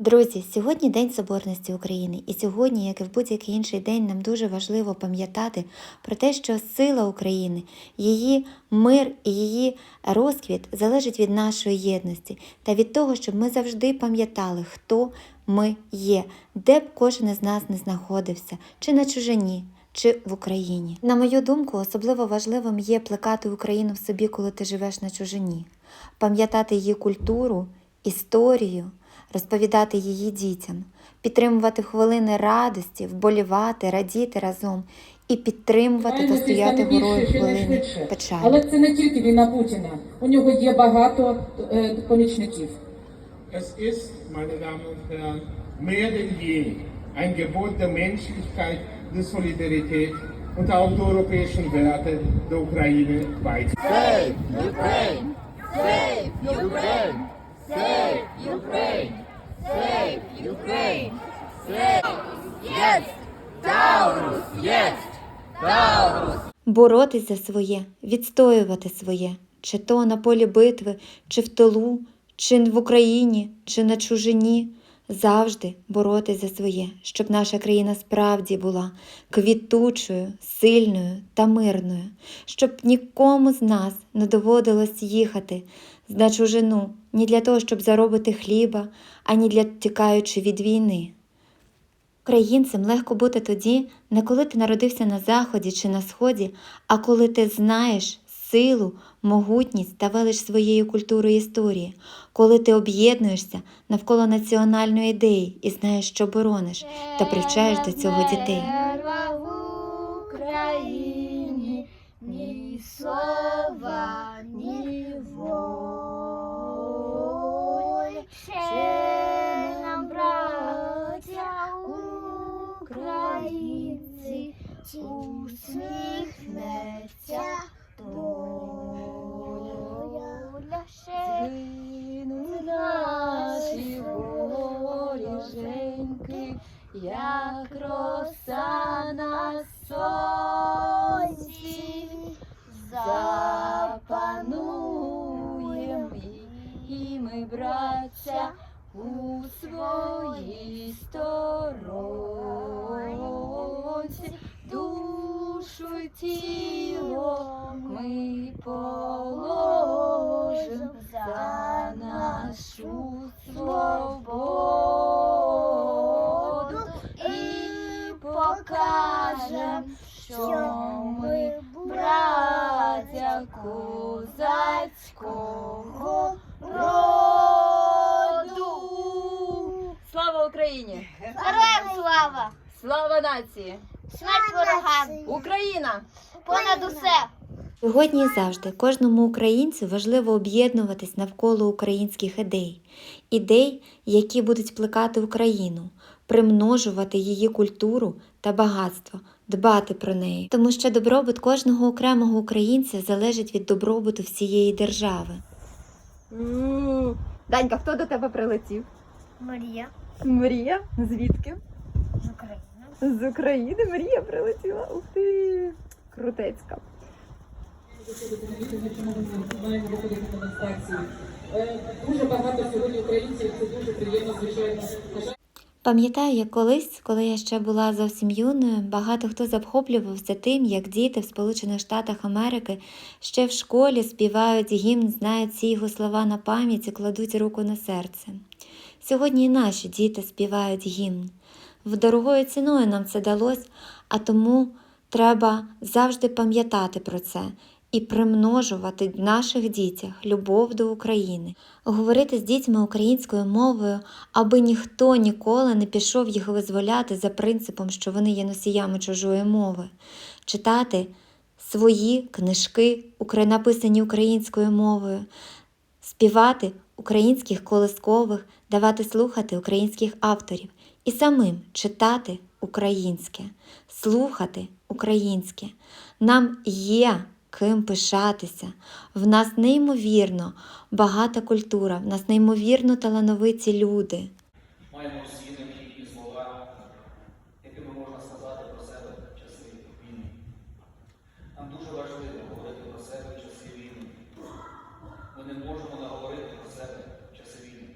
Друзі, сьогодні День Соборності України, і сьогодні, як і в будь-який інший день, нам дуже важливо пам'ятати про те, що сила України, її мир і її розквіт залежить від нашої єдності та від того, щоб ми завжди пам'ятали, хто ми є, де б кожен із нас не знаходився, чи на чужині. Чи в Україні. На мою думку, особливо важливим є плекати Україну в собі, коли ти живеш на чужині, пам'ятати її культуру, історію, розповідати її дітям, підтримувати хвилини радості, вболівати, радіти разом і підтримувати та стояти горою хвилини печалі. Але це не тільки війна Путіна. У нього є багато е, помічників. Es ist, meine Damen und Herren, mehr denn je ein Gebot der Menschlichkeit, der Solidarität und auch der europäischen Werte der Ukraine beizutragen. боротись за своє, відстоювати своє, чи то на полі битви, чи в тилу, чи в Україні, чи на чужині. Завжди боротись за своє, щоб наша країна справді була квітучою, сильною та мирною, щоб нікому з нас не доводилось їхати на чужину ні для того, щоб заробити хліба, ані для тікаючи від війни. Українцем легко бути тоді, не коли ти народився на заході чи на сході, а коли ти знаєш силу, могутність та велич своєї культури історії, коли ти об'єднуєшся навколо національної ідеї і знаєш, що борониш, та привчаєш до цього дітей. Ще Згинуть наші воріженьки, як роса на сонці. Запануєм і ми, браття, у своїй сторонці, душу тіло ми положим козацького роду. Слава Україні! Героям слава! Слава нації! Смерть ворогам! Україна! Понад усе! Сьогодні і завжди кожному українцю важливо об'єднуватись навколо українських ідей, ідей, які будуть плекати Україну, примножувати її культуру та багатство, дбати про неї, тому що добробут кожного окремого українця залежить від добробуту всієї держави. Данька, хто до тебе прилетів? Марія Мрія? Звідки? з України. З України Мрія прилетіла. Ух ти! Крутецька. Маємо виходити на. Е, Дуже багато сьогодні українців, це дуже приємно, звичайно. На жаль, Пам'ятаю, як колись, коли я ще була зовсім юною, багато хто захоплювався тим, як діти в Сполучених Штатах Америки ще в школі співають гімн, знають ці його слова на пам'ять і кладуть руку на серце. Сьогодні і наші діти співають гімн. В дорогою ціною нам це далось, а тому треба завжди пам'ятати про це і примножувати в наших дітях любов до України, говорити з дітьми українською мовою, аби ніхто ніколи не пішов їх визволяти за принципом, що вони є носіями чужої мови, читати свої книжки, написані українською мовою, співати українських колискових, давати слухати українських авторів. І самим читати українське, слухати українське. Нам є ким пишатися. В нас неймовірно багата культура, в нас неймовірно талановиті люди. маємо всі необхідні слова, якими можна сказати про себе в часи війни. Нам дуже важливо говорити про себе в часи війни. Ми не можемо наговорити про себе в часи війни.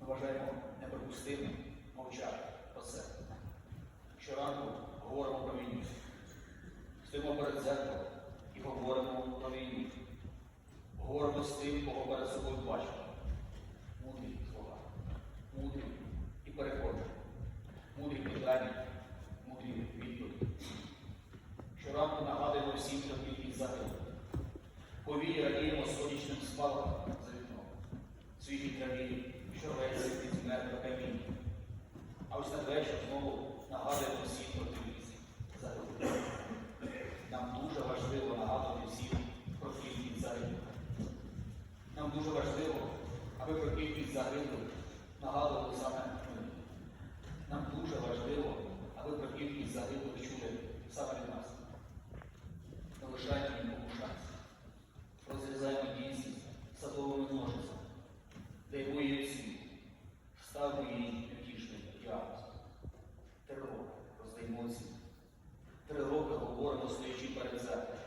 Ми вважаємо неприпустимо мовчати про це. Щоранку говоримо про війну. Стоїмо перед зеркалом говоримо про війну. Говоримо з тим, кого перед собою бачимо. Мудрі слова. Мудрі і переконані. Мудрі питання, мудрі відповіді. Щоранку нагадуємо всім про кількість загиблих. Повії радіємо сонячним спалахом за вікном. Свіжі траві, що рветься від мертва камінь. А ось надвечір знову нагадуємо всім про кількість загиблих. Нам дуже важливо нагадувати всім про кількість загиблих. Нам дуже важливо, аби про кількість загиблих нагадували саме ми. Нам дуже важливо, аби про кількість загиблих чули саме від нас. Не лишайте нікому шанс. Розрізаємо дійсність садовими ножицями. Даємо їй світ. Ставимо їй невтішний діагноз. Три роки роздаємо ці. Три роки говоримо, стоячи перед зеркалом.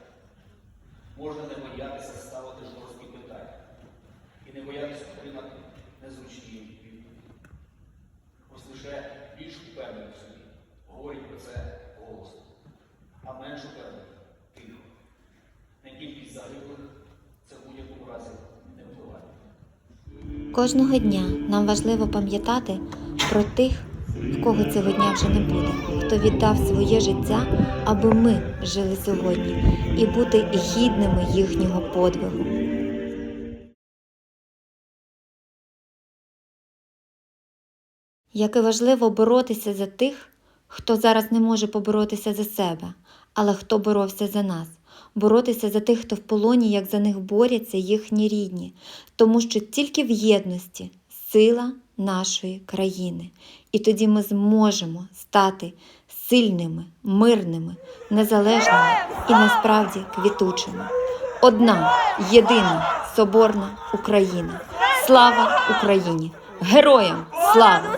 Можна не боятися ставити жорсткі питання. І не боятися отримати незручні відповіді. Ось лише більш впевнені в собі говорять про це голосно, а менш впевнені тихо. На кількість загиблих це в будь-якому разі не впливає. Кожного дня нам важливо пам'ятати про тих, в кого цього дня вже не буде, хто віддав своє життя, аби ми жили сьогодні, і бути гідними їхнього подвигу. Як і важливо боротися за тих, хто зараз не може поборотися за себе, але хто боровся за нас, боротися за тих, хто в полоні, як за них борються їхні рідні, тому що тільки в єдності сила нашої країни. І тоді ми зможемо стати сильними, мирними, незалежними і насправді квітучими. Одна, єдина, соборна Україна. Слава Україні! Героям слава!